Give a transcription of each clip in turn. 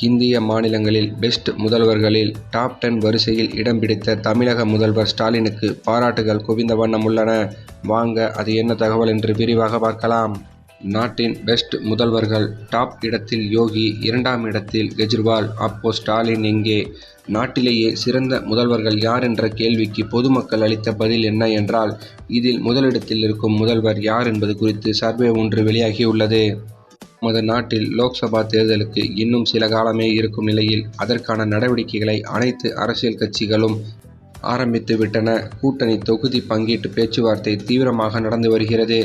இந்திய மாநிலங்களில் best முதல்வர்களில் top ten வரிசையில் இடம் பிடித்த தமிழக முதல்வர் ஸ்டாலினுக்கு பாராட்டுகள் குவிந்த வண்ணம் உள்ளன. வாங்க அது என்ன தகவல் என்று விரிவாக பார்க்கலாம். நாட்டின் பெஸ்ட் முதல்வர்கள் டாப் இடத்தில் யோகி இரண்டாம் இடத்தில் கெஜ்ரிவால் அப்போ ஸ்டாலின் எங்கே? நாட்டிலேயே சிறந்த முதல்வர்கள் யார் என்ற கேள்விக்கு பொதுமக்கள் அளித்த பதில் என்ன என்றால் இதில் முதலிடத்தில் இருக்கும் முதல்வர் யார் என்பது குறித்து சர்வே ஒன்று வெளியாகியுள்ளது. நமது நாட்டில் லோக்சபா தேர்தலுக்கு இன்னும் சில காலமே இருக்கும் நிலையில் அதற்கான நடவடிக்கைகளை அனைத்து அரசியல் கட்சிகளும் ஆரம்பித்து விட்டன. கூட்டணி தொகுதி பங்கீட்டு பேச்சுவார்த்தை தீவிரமாக நடந்து வருகிறது.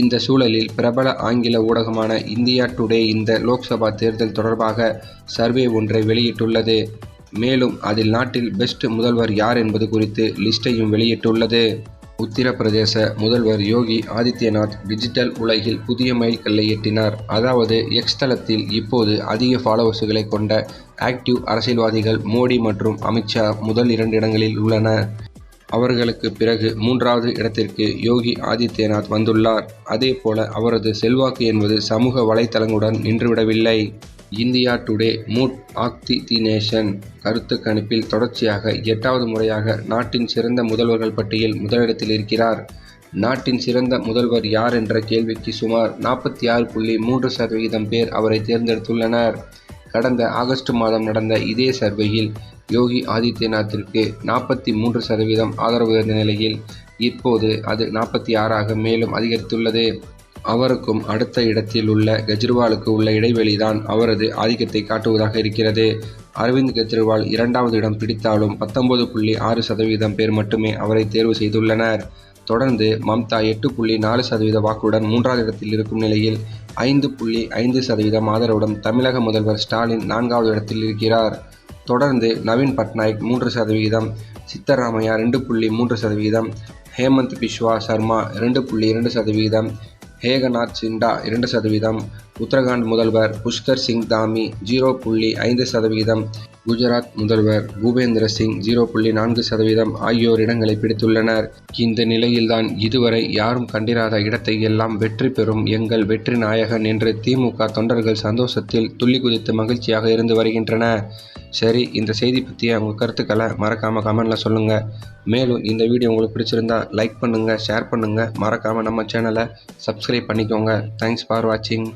இந்த சூழலில் பிரபல ஆங்கில ஊடகமான இந்தியா டுடே இந்த லோக்சபா தேர்தல் தொடர்பாக சர்வே ஒன்றை வெளியிட்டுள்ளது. மேலும் அதில் நாட்டில் பெஸ்ட் முதல்வர் யார் என்பது குறித்து லிஸ்டையும் வெளியிட்டுள்ளது. உத்தரப்பிரதேச முதல்வர் யோகி ஆதித்யநாத் டிஜிட்டல் உலகில் புதிய மைல்கல்லை எட்டினார். அதாவது எக்ஸ் தளத்தில் இப்போது அதிக ஃபாலோவர்ஸுகளை கொண்ட ஆக்டிவ் அரசியல்வாதிகள் மோடி மற்றும் அமித்ஷா முதல் இரண்டு இடங்களில் உள்ளன அவர்களுக்கு பிறகு மூன்றாவது இடத்திற்கு யோகி ஆதித்யநாத் வந்துள்ளார். அதே போல அவரது செல்வாக்கு என்பது சமூக வலைத்தளங்களுடன் நின்றுவிடவில்லை. இந்தியா டுடே மூட் ஆக்தி தி நேஷன் கருத்து கணிப்பில் தொடர்ச்சியாக எட்டாவது முறையாக நாட்டின் சிறந்த முதல்வர்கள் பட்டியல் முதலிடத்தில் இருக்கிறார். நாட்டின் சிறந்த முதல்வர் யார் என்ற கேள்விக்கு சுமார் நாற்பத்தி ஆறு புள்ளி மூன்று சதவீதம் பேர் அவரை தேர்ந்தெடுத்துள்ளனர். கடந்த ஆகஸ்ட் மாதம் நடந்த இதே சர்வேயில் யோகி ஆதித்யநாத்திற்கு நாற்பத்தி மூன்று சதவீதம் ஆதரவு இருந்த நிலையில் இப்போது அது நாற்பத்தி ஆறாக மேலும் அதிகரித்துள்ளது. அவருக்கும் அடுத்த இடத்தில் உள்ள கெஜ்ரிவாலுக்கு உள்ள இடைவெளி தான் அவரது ஆதிக்கத்தை காட்டுவதாக இருக்கிறது. அரவிந்த் கெஜ்ரிவால் இரண்டாவது இடம் பிடித்தாலும் பத்தொன்பது புள்ளி ஆறு சதவீதம் பேர் மட்டுமே அவரை தேர்வு செய்துள்ளனர். தொடர்ந்து மம்தா எட்டு புள்ளி நாலு சதவீத வாக்குடன் மூன்றாவது இடத்தில் இருக்கும் நிலையில் ஐந்து புள்ளி ஐந்து சதவீதம் ஆதரவுடன் தமிழக முதல்வர் ஸ்டாலின் நான்காவது இடத்தில் இருக்கிறார். தொடர்ந்து நவீன் பட்நாயக் மூன்று சதவீதம் சித்தராமையா ரெண்டு புள்ளி மூன்று சதவீதம் ஹேமந்த் பிஸ்வா சர்மா இரண்டு புள்ளி இரண்டு சதவீதம் ஹேகனாட் சிண்டா இரண்டு சதவீதம் உத்தரகாண்ட் முதல்வர் புஷ்கர் சிங் தாமி ஜீரோ புள்ளி ஐந்து சதவீதம் குஜராத் முதல்வர் பூபேந்திர சிங் ஜீரோ புள்ளி நான்கு சதவீதம் ஆகியோர் இடங்களை பிடித்துள்ளனர். இந்த நிலையில்தான் இதுவரை யாரும் கண்டிராத இடத்தை எல்லாம் வெற்றி பெறும் எங்கள் வெற்றி நாயகன் என்று திமுக தொண்டர்கள் சந்தோஷத்தில் துள்ளி குதித்து மகிழ்ச்சியாக இருந்து வருகின்றன சரி இந்த செய்தி பற்றிய உங்கள் கருத்துக்களை மறக்காமல் கமெண்ட்ல சொல்லுங்கள் மேலும் இந்த வீடியோ உங்களுக்கு பிடிச்சிருந்தா லைக் பண்ணுங்கள் ஷேர் பண்ணுங்கள் மறக்காமல் நம்ம சேனலை சப்ஸ்கிரைப் பண்ணிக்கோங்க. தேங்க்ஸ் ஃபார் வாட்சிங்.